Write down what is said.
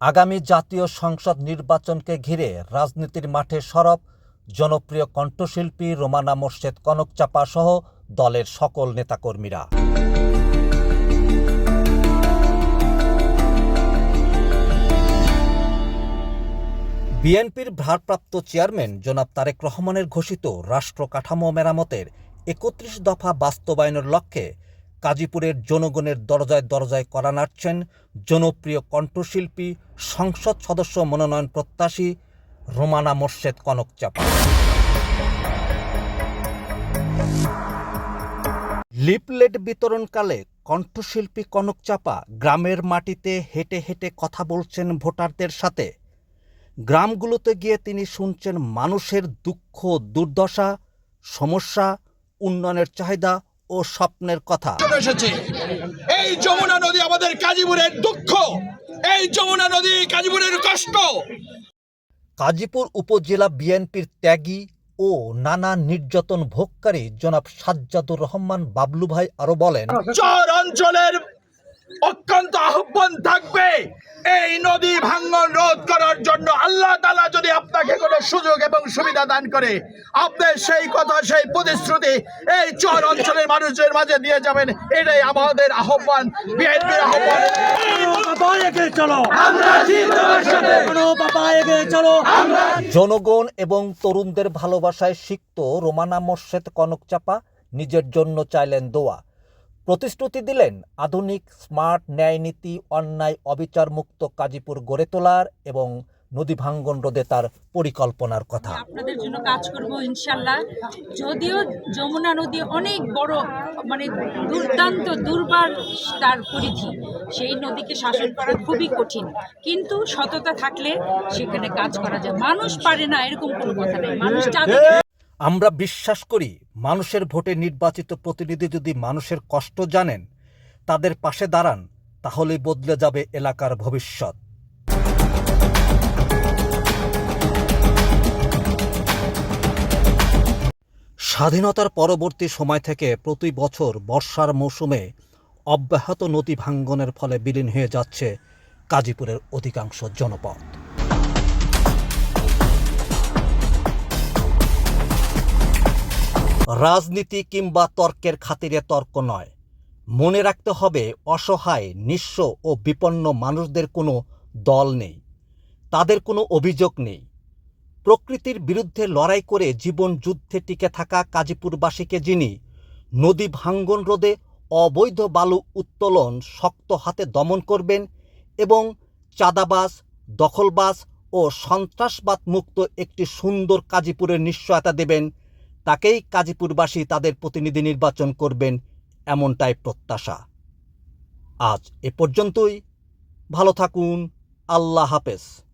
আগামী জাতীয় সংসদ নির্বাচনকে ঘিরে রাজনীতির মাঠে সরব জনপ্রিয় কণ্ঠশিল্পী রোমানা মোর্শেদ কনকচাপা সহ দলের সকল নেতাকর্মীরা। বিএনপির ভারপ্রাপ্ত চেয়ারম্যান জনাব তারেক রহমানের ঘোষিত রাষ্ট্র কাঠামো মেরামতের একত্রিশ দফা বাস্তবায়নের লক্ষ্যে গাজীপুরের জনগণের দরজায় দরজায় করা নাড়ছেন জনপ্রিয় কণ্ঠশিল্পী, সংসদ সদস্য মনোনয়ন প্রত্যাশী রোমানা মোর্শেদ কনকচাপা। লিপলেট বিতরণকালে কণ্ঠশিল্পী কনকচাপা গ্রামের মাটিতে হেঁটে হেঁটে কথা বলছেন ভোটারদের সাথে। গ্রামগুলোতে গিয়ে তিনি শুনছেন মানুষের দুঃখ, দুর্দশা, সমস্যা, উন্নয়নের চাহিদা ও স্বপ্নের কথা। এসেছে। এই যমুনা নদী আমাদের কাজীপুরের দুঃখ। এই যমুনা নদী কাজীপুরের কষ্ট। গাজীপুর উপজেলা বিএনপির ত্যাগী ও নানা নির্যাতন ভোগকারী জনাব সাজ্জাদুর রহমান বাবলু ভাই আরও বলেন চর অঞ্চলের অত্যন্ত আহ্বান থাকবে। এই নদী ভাঙ্গন রোধ করার জন্য আল্লাহ তালা যদি আপনাকে কোনো সুযোগ এবং সুবিধা দান করে আপনি সেই কথা সেই প্রতিশ্রুতি এই চর অঞ্চলের মানুষের মাঝে দিয়ে যাবেন এটাই আমাদের আহ্বান বিএনপির আহ্বান। জনগণ এবং তরুণদের ভালোবাসায় সিক্ত রোমানা মোর্শেদ কনকচাপা নিজের জন্য চাইলেন দোয়া। প্রতিশ্রুতি দিলেন আধুনিক স্মার্ট ন্যায়নীতি অন্যায় অবিচার মুক্ত কাজীপুর গড়ে তোলার এবং নদী ভাঙ্গন রোধে তার পরিকল্পনার কথা। আপনাদের জন্য কাজ করব ইনশাল্লাহ যদিও যমুনা নদী অনেক বড় মানে দুর্দান্ত দুর্বার তার পরিধি। সেই নদীকে শাসন করা খুবই কঠিন। কিন্তু সততা থাকলে সেখানে কাজ করা যায়। মানুষ পারে না এরকম কোনো কথা নেই। মানুষ চাঁদে আমরা বিশ্বাস করি মানুষের ভোটে নির্বাচিত প্রতিনিধি যদি মানুষের কষ্ট জানেন তাদের পাশে দাঁড়ান তাহলেই বদলে যাবে এলাকার ভবিষ্যৎ। স্বাধীনতার পরবর্তী সময় থেকে প্রতি বছর বর্ষার মৌসুমে অব্যাহত নদী ভাঙ্গনের ফলে বিলীন হয়ে যাচ্ছে গাজীপুরের অধিকাংশ জনপদ। রাজনীতি কিংবা তর্কের খাতিরে তর্ক নয়। মনে রাখতে হবে, অসহায়, নিঃস্ব ও বিপন্ন মানুষদের কোনো দল নেই। তাদের কোনো অভিযোগ নেই। প্রকৃতির বিরুদ্ধে লড়াই করে জীবন যুদ্ধে টিকে থাকা কাজীপুরবাসীকে যিনি নদী ভাঙ্গন রোধে অবৈধ বালু উত্তোলন শক্ত হাতে দমন করবেন এবং চাঁদাবাস দখলবাস ও সন্ত্রাসবাদ মুক্ত একটি সুন্দর কাজীপুরের নিশ্চয়তা দেবেন, তাকেই কাজীপুরবাসী তাদের প্রতিনিধি নির্বাচন করবেন এমনটাই প্রত্যাশা। আজ এ পর্যন্তই। ভালো থাকুন। আল্লাহ হাফেজ।